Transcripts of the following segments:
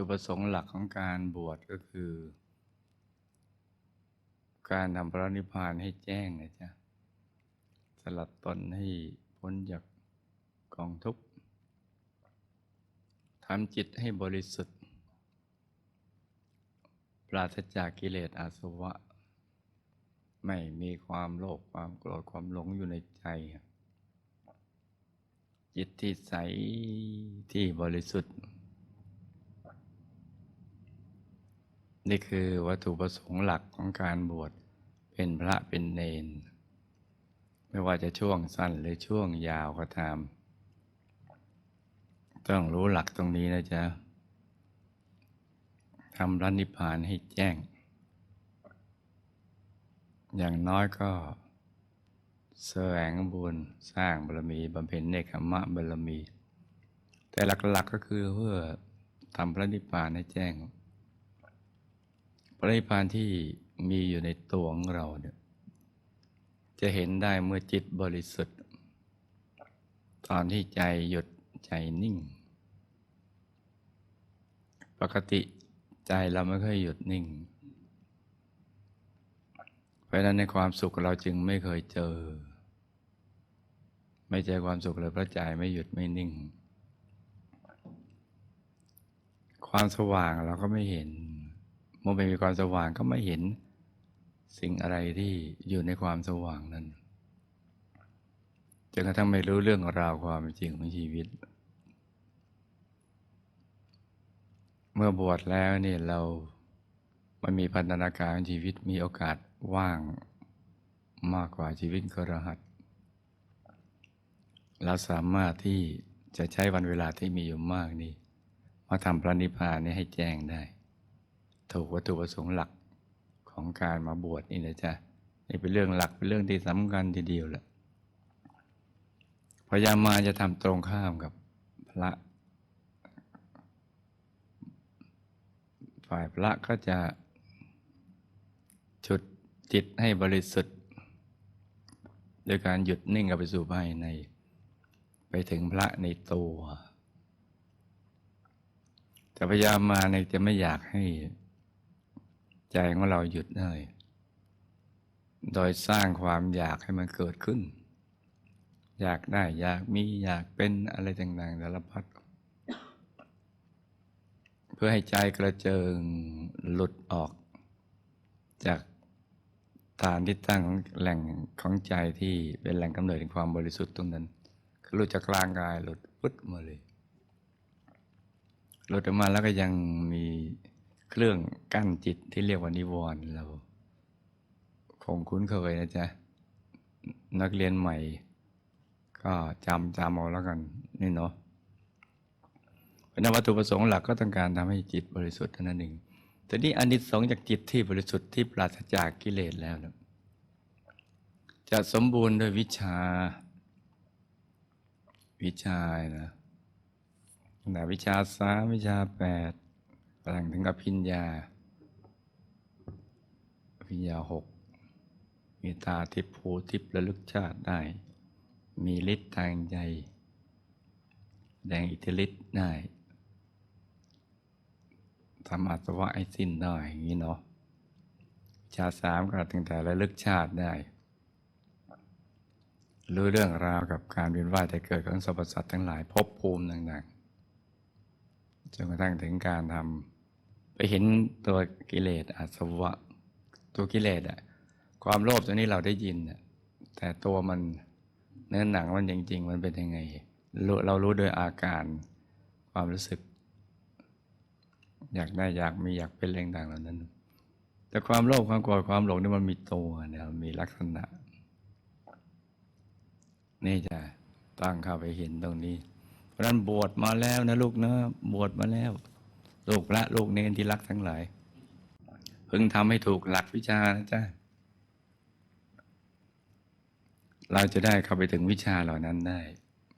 จุดประสงค์หลักของการบวชก็คือ การทำพระนิพพานให้แจ้งนะจ๊ะสลัดตนให้พ้นจากกองทุกข์ทำจิตให้บริสุทธิ์ ปราศจากกิเลสอาสวะ ไม่มีความโลภความโกรธความหลงอยู่ในใจ จิตที่ใสที่บริสุทธิ์ นี่คือวัตถุประสงค์หลักของการบวชเป็นพระเป็นเนน ไม่ว่าจะช่วงสั้นหรือช่วงยาวก็ตาม ต้องรู้หลักตรงนี้นะจ๊ะทำรันิพพานให้แจ้ง อย่างน้อยก็แสวงบุญสร้างบารมีบำเพ็ญเนคขมะบารมี แต่หลักๆก็คือเพื่อทำพระนิพพานให้แจ้ง พระนิพานที่มีอยู่ในตัวของเราเนี่ยจะเห็นได้เมื่อจิตบริสุทธิ์ ตอนที่ใจหยุดใจนิ่ง ปกติใจเราไม่ค่อยหยุดนิ่ง เพราะฉะนั้นในความสุขเราจึงไม่เคยเจอ ไม่เจอความสุขเลยเพราะใจไม่หยุดไม่นิ่ง ความสว่างเราก็ไม่เห็น เมื่อไม่มีความสว่างก็ไม่เห็นสิ่งอะไรที่อยู่ในความสว่างนั้นจนกระทั่งไม่รู้เรื่องราวความจริงของชีวิต เมื่อบวชแล้วเนี่ยเรามันมีพันธนาการของชีวิตมีโอกาสว่างมากกว่าชีวิตกระหัสเราสามารถที่จะใช้วันเวลาที่มีอยู่มากนี้มาทำพระนิพพานนี้ให้แจ้งได้ ถูกวัตถุประสงค์หลักของการมาบวชนี่นะจ๊ะนี่เป็นเรื่องหลักเป็นเรื่องที่สำคัญทีเดียวแหละพยายามมาจะทำตรงข้ามกับพระ ฝ่ายพระก็จะฉุดจิตให้บริสุทธิ์โดยการหยุดนิ่งกับไปสู่ภายใน ไปถึงพระในตัวแต่พยายามมาเนี่ยจะไม่อยากให้ ใจของเราหยุดได้ โดยสร้างความอยากให้มันเกิดขึ้น อยากได้อยากมีอยากเป็นอะไรต่างๆสารพัดเพื่อให้ใจกระเจิงหลุดออก จากฐานที่ตั้งของแหล่งของใจที่เป็นแหล่งกำเนิดแห่งความบริสุทธิ์ตรงนั้นหลุดจากกลางกายหลุดพุดมาเลยหลุดออกมาแล้วก็ยังมี รื่องกั้นจิตที่เรียกว่านิวรณ์เรา คงคุ้นเคยนะจ๊ะ นักเรียนใหม่ ก็จำจำเอาแล้วกันนี่เนาะเพราะนั้นวัตถุประสงค์หลักก็ต้องการทำให้จิตบริสุทธิ์เท่านั้นเองแต่นี่อนิสงส์จากจิตที่บริสุทธิ์ที่ปราศจากกิเลสแล้วนะจะสมบูรณ์ด้วยวิชา วิชานะแต่วิชาสามวิชาแปด กำลังถึงกับพิญญาพิญญาหกมีตาทิพภูทิพระลึกชาติได้ มีฤทธิ์ทางใจ แดงอิทธิฤทธิ์ได้ทำอาสวะให้สิ้นได้อย่างนี้เนาะชาสามก็ตั้งแต่ระลึกชาติได้ รู้เรื่องราวกับการเวียนว่ายแต่เกิดของสรรพสัตว์ทั้งหลายภพภูมิต่างๆจนกระทั่งถึงการทำ ไปเห็นตัวกิเลสอาสวะ ตัวกิเลสอะความโลภตัวนี้เราได้ยินอะแต่ตัวมันเนื้อหนังมันจริง ๆ มันเป็นยังไง เรารู้โดยอาการความรู้สึก อยากได้อยากมีอยากเป็นเรื่องต่างเหล่านั้น แต่ความโลภความโกรธความหลงนี่มันมีตัวเนี่ยมีลักษณะ นี่จะตั้งเข้าไปเห็นตรงนี้ เพราะนั้นบวชมาแล้วนะลูกนะบวชมาแล้ว ลูกพระลูกเนรที่รักทั้งหลายพึงทำให้ถูกหลักวิชานะจ๊ะเราจะได้เข้าไปถึงวิชาเหล่านั้นได้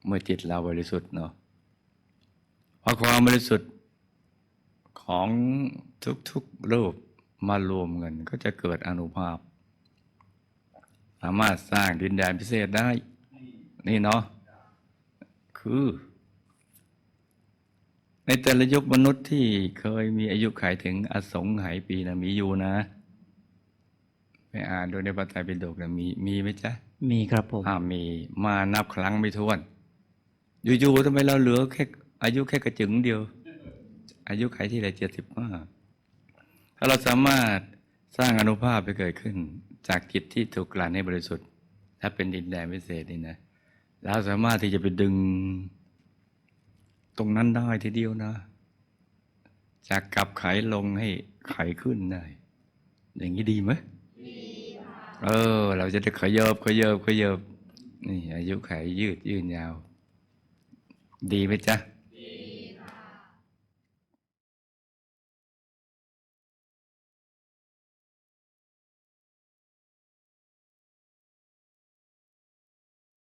เมื่อจิตเราบริสุทธิ์เนาะพอความบริสุทธิ์ของทุกๆรูปมารวมกันก็จะเกิดอนุภาพ สามารถสร้างดินแดนพิเศษได้ นี่เนาะคือ ในในแต่ละยุคมนุษย์ที่เคยมีอายุขัยถึงอสงไขยปีนะมีอยู่นะไปอ่านดูในพระไตรปิฎกนะมีมีไหมจ๊ะ มีครับผมอ่ามีมานับครั้งไม่ถ้วน อยู่ๆทำไมเราเหลือแค่อายุแค่กระจึงเดียว อายุไขที่ไหนเจ็ดสิบห้าถ้าเราสามารถสร้างอนุภาพไปเกิดขึ้น จากจิตที่ถูกกลั่นให้บริสุทธิ์และเป็นดินแดนพิเศษนี่นะเราสามารถที่จะไปดึง ตรงนั้นได้ทีเดียวนะ จากกลับไขลงให้ไขขึ้นได้อย่างนี้ดีไหมเออ เราจะได้ขยบขยบขยบนี่อายุไขยืดยืนยาว ดีไหมจ๊ะด